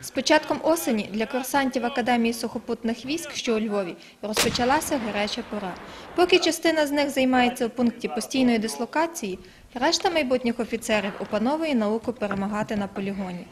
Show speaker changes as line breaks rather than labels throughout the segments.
З початком осені для курсантів Академії сухопутних військ, що у Львові, розпочалася гаряча пора. Поки частина з них займається у пункті постійної дислокації, решта майбутніх офіцерів опановує науку перемагати на полігоні.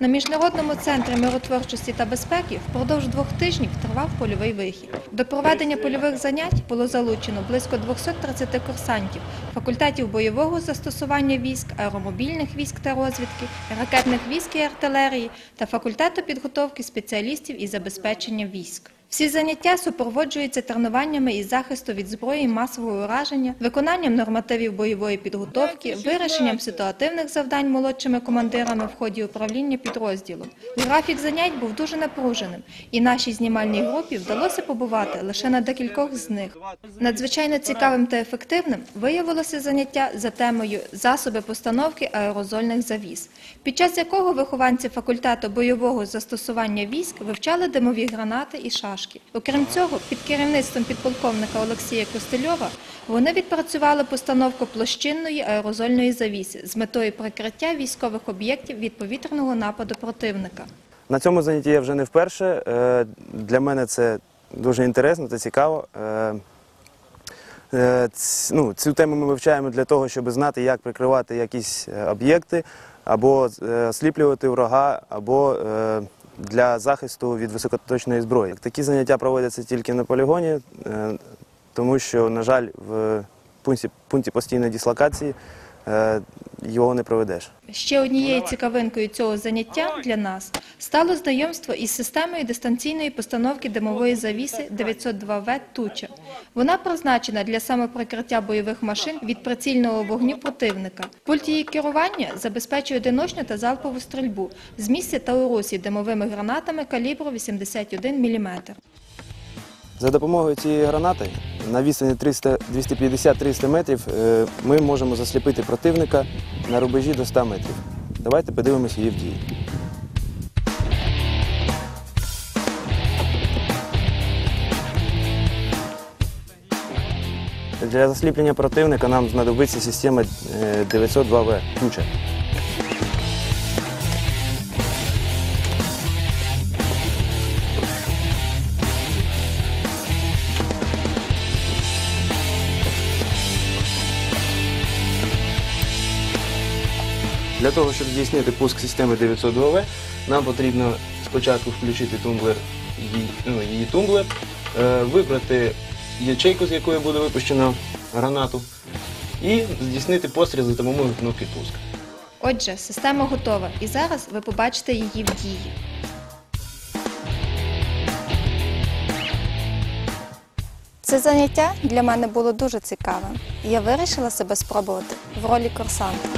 На міжнародному центрі миротворчості та безпеки впродовж двох тижнів тривав польовий вихід. До проведення польових занять було залучено близько 230 курсантів факультетів бойового застосування військ, аеромобільних військ та розвідки, ракетних військ і артилерії та факультету підготовки спеціалістів із забезпечення військ. Всі заняття супроводжуються тренуваннями із захисту від зброї масового ураження, виконанням нормативів бойової підготовки, вирішенням ситуативних завдань молодшими командирами в ході управління підрозділом. Графік занять був дуже напруженим, і нашій знімальній групі вдалося побувати лише на декількох з них. Надзвичайно цікавим та ефективним виявилося заняття за темою засоби постановки аерозольних завіс, під час якого вихованці факультету бойового застосування військ вивчали димові гранати і шашки. Окрім цього, під керівництвом підполковника Олексія Костельова вони відпрацювали постановку площинної аерозольної завіси з метою прикриття військових об'єктів від повітряного нападу противника.
На цьому занятті я вже не вперше. Е, Для мене це дуже інтересно та цікаво. Е, е, Ну, цю тему ми вивчаємо для того, щоб знати, як прикривати якісь об'єкти, або осліплювати ворога, або для захисту від високоточної зброї. Такі заняття проводяться тільки на полігоні, е, тому що, на жаль, в пункті, постійної дислокації його не проведеш.
Ще однією цікавинкою цього заняття для нас стало знайомство із системою дистанційної постановки димової завіси 902В «Туча». Вона призначена для самоприкриття бойових машин від прицільного вогню противника. Пульт її керування забезпечує одиночну та залпову стрільбу з місця та у русі димовими гранатами калібру 81 мм.
За допомогою цієї гранати на відстані 250-300 метрів е, ми можемо засліпити противника на рубежі до 100 метрів. Давайте подивимося її в дії. Для засліплення противника нам знадобиться система е, 902В Туча. Для того, щоб здійснити пуск системи 902В, нам потрібно спочатку включити тумблер, її, ну, її тумблер, е, вибрати ячейку, з якої буде випущено гранату, і здійснити постріл за допомогою кнопки пуск.
Отже, система готова, і зараз ви побачите її в дії. Це заняття для мене було дуже цікавим, і я вирішила себе спробувати в ролі курсанта.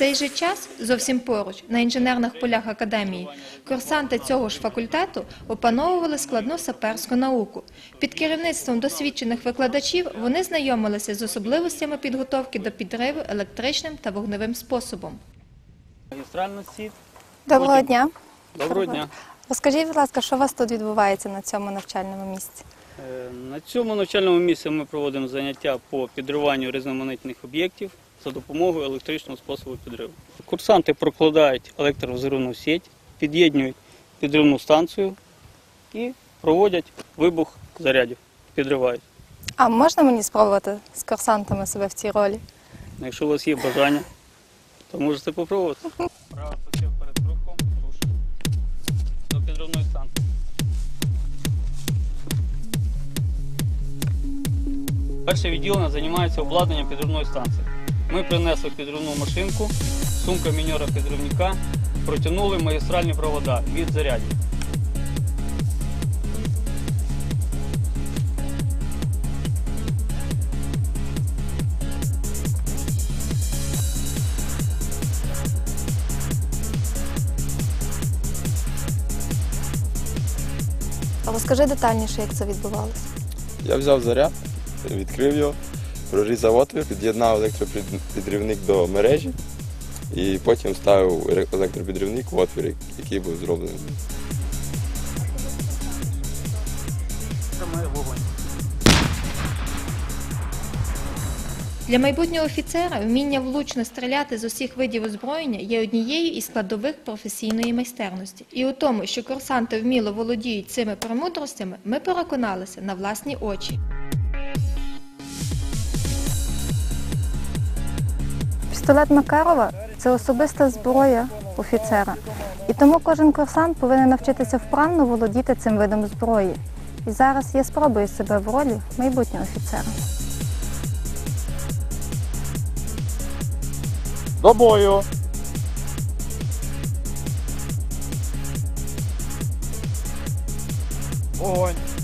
Цей же час, зовсім поруч, на інженерних полях академії, курсанти цього ж факультету опановували складну саперську науку. Під керівництвом досвідчених викладачів вони знайомилися з особливостями підготовки до підриву електричним та вогневим способом.
Магістральна сіть.
Доброго дня.
Доброго дня.
Розкажіть, будь ласка, що у вас тут відбувається на цьому навчальному місці?
Е, На цьому навчальному місці ми проводимо заняття по підриванню різноманітних об'єктів за допомогою електричного способу підриву. Курсанти прокладають електровзривну сіть, під'єднують підривну станцію і проводять вибух зарядів, підривають.
А можна мені спробувати з курсантами себе в цій ролі?
Якщо у вас є бажання, то можете спробувати. Право плече перед руш. До підривної станції. Перше відділення займається обладнанням підривної станції. Ми принесли підривну машинку, сумка міньора підривника, протягнули магістральні провода від зарядів.
А Розкажи детальніше, як це відбувалося.
Я взяв заряд, відкрив його, прорізав отвір, під'єднав електропідрівник до мережі і потім ставив електропідрівник в отвір, який був зроблений.
Для майбутнього офіцера вміння влучно стріляти з усіх видів озброєння є однією із складових професійної майстерності. І у тому, що курсанти вміло володіють цими премудростями, ми переконалися на власні очі.
Пістолет Макарова це особиста зброя офіцера. І тому кожен курсант повинен навчитися вправно володіти цим видом зброї. І зараз я спробую себе в ролі майбутнього офіцера.
До бою! Огонь!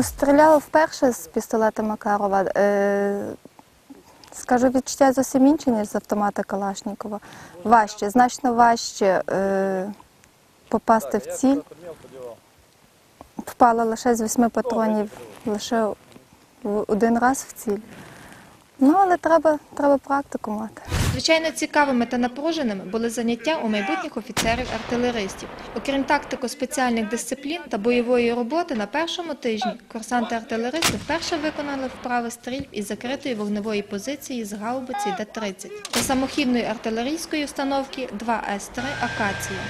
Ну, стріляла вперше з пістолета Макарова. Е, скажу, відчуття зовсім інші, ніж з автомата Калашнікова. Важче, значно важче е, попасти в ціль. Впала лише з восьми патронів, лише один раз в ціль. Ну, але треба, треба практику мати.
Звичайно, цікавими та напруженими були заняття у майбутніх офіцерів-артилеристів. Окрім тактико-спеціальних дисциплін та бойової роботи, на першому тижні курсанти-артилеристи вперше виконали вправи стрільб із закритої вогневої позиції з гаубиці Д-30 та самохідної артилерійської установки 2С-3 «Акація».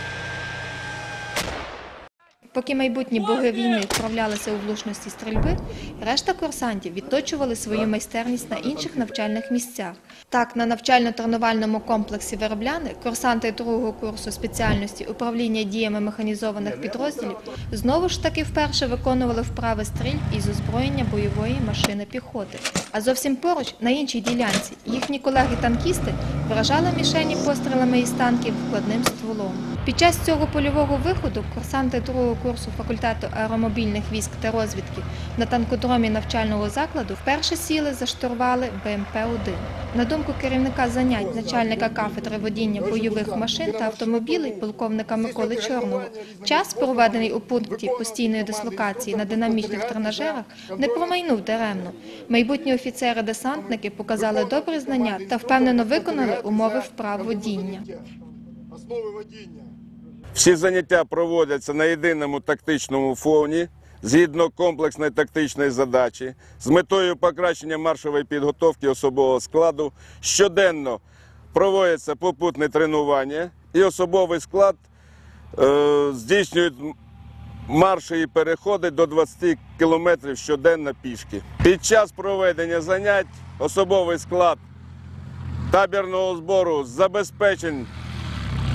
Поки майбутні боги війни вправлялися у влучності стрільби, решта курсантів відточували свою майстерність на інших навчальних місцях. Так, на навчально-тренувальному комплексі Виробляни курсанти другого курсу спеціальності управління діями механізованих підрозділів знову ж таки вперше виконували вправи стрільб із озброєння бойової машини піхоти. А зовсім поруч, на іншій ділянці, їхні колеги-танкісти вражали мішені пострілами із танків вкладним стволом. Під час цього польового виходу курсанти другого курсу факультету аеромобільних військ та розвідки на танкодромі навчального закладу вперше сіли за штурвали БМП-1. На думку керівника занять начальника кафедри водіння бойових машин та автомобілей полковника Миколи Чорного, час, проведений у пункті постійної дислокації на динамічних тренажерах, не промайнув даремно. Майбутні офіцери-десантники показали добрі знання та впевнено виконали умови вправ водіння.
Основи водіння.
Всі заняття проводяться на єдиному тактичному фоні згідно комплексної тактичної задачі з метою покращення маршової підготовки особового складу. Щоденно проводяться попутне тренування і особовий склад е, здійснює марші і переходи до 20 кілометрів щоденно пішки. Під час проведення занять особовий склад табірного збору забезпечень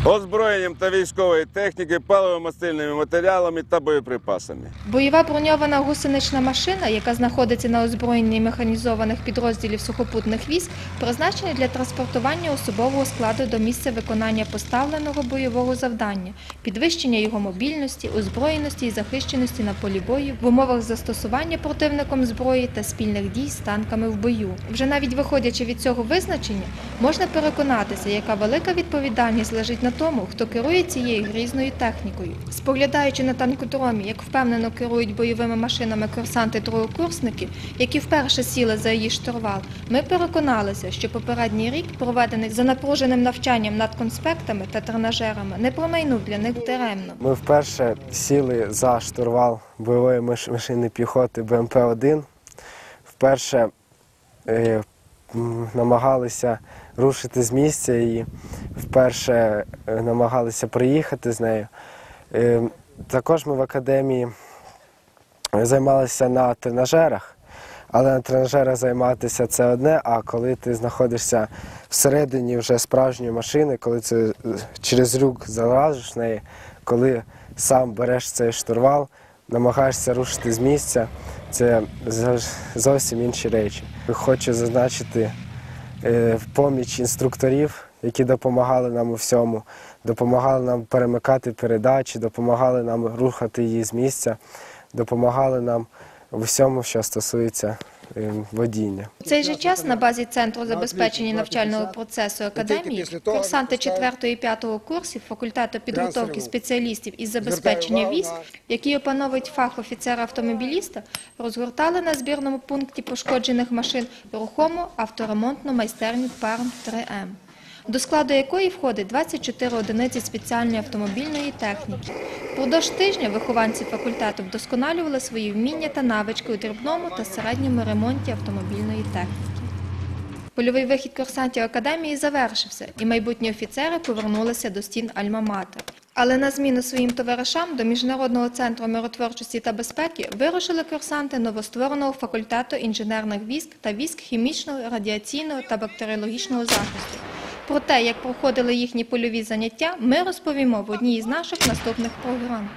озброєнням та військової техніки, паливо-мастильними матеріалами та боєприпасами.
Бойова броньована гусенична машина, яка знаходиться на озброєнні механізованих підрозділів сухопутних військ, призначена для транспортування особового складу до місця виконання поставленого бойового завдання, підвищення його мобільності, озброєності і захищеності на полі бою в умовах застосування противником зброї та спільних дій з танками в бою. Вже навіть виходячи від цього визначення, можна переконатися, яка велика відповідальність лежить на тому, хто керує цією грізною технікою. Споглядаючи на танкодромі, як впевнено керують бойовими машинами курсанти-другокурсники, які вперше сіли за її штурвал, ми переконалися, що попередній рік, проведений за напруженим навчанням над конспектами та тренажерами, не промайнув для них даремно.
Ми вперше сіли за штурвал бойової машини піхоти БМП-1. Вперше е, намагалися рушити з місця і вперше е, намагалися приїхати з нею. Е, також ми в академії займалися на тренажерах, але на тренажерах займатися це одне, а коли ти знаходишся всередині вже справжньої машини, коли ти е, через люк залазиш в неї, коли сам береш цей штурвал, намагаєшся рушити з місця, це зовсім інші речі. Хочу зазначити е, поміч інструкторів, які допомагали нам у всьому, допомагали нам перемикати передачі, допомагали нам рухати її з місця, допомагали нам у всьому, що стосується водіння.
У цей же час на базі Центру забезпечення навчального процесу Академії курсанти 4 і 5 курсів факультету підготовки спеціалістів із забезпечення військ, які опановують фах офіцера-автомобіліста, розгортали на збірному пункті пошкоджених машин рухому авторемонтну майстерню ПАРМ 3М. До складу якої входить 24 одиниці спеціальної автомобільної техніки. Впродовж тижня вихованці факультету вдосконалювали свої вміння та навички у дрібному та середньому ремонті автомобільної техніки. Польовий вихід курсантів академії завершився, і майбутні офіцери повернулися до стін Альма-Матер. Але на зміну своїм товаришам до Міжнародного центру миротворчості та безпеки вирушили курсанти новоствореного факультету інженерних військ та військ хімічного, радіаційного та бактеріологічного захисту. Про те, як проходили їхні польові заняття, ми розповімо в одній із наших наступних програм.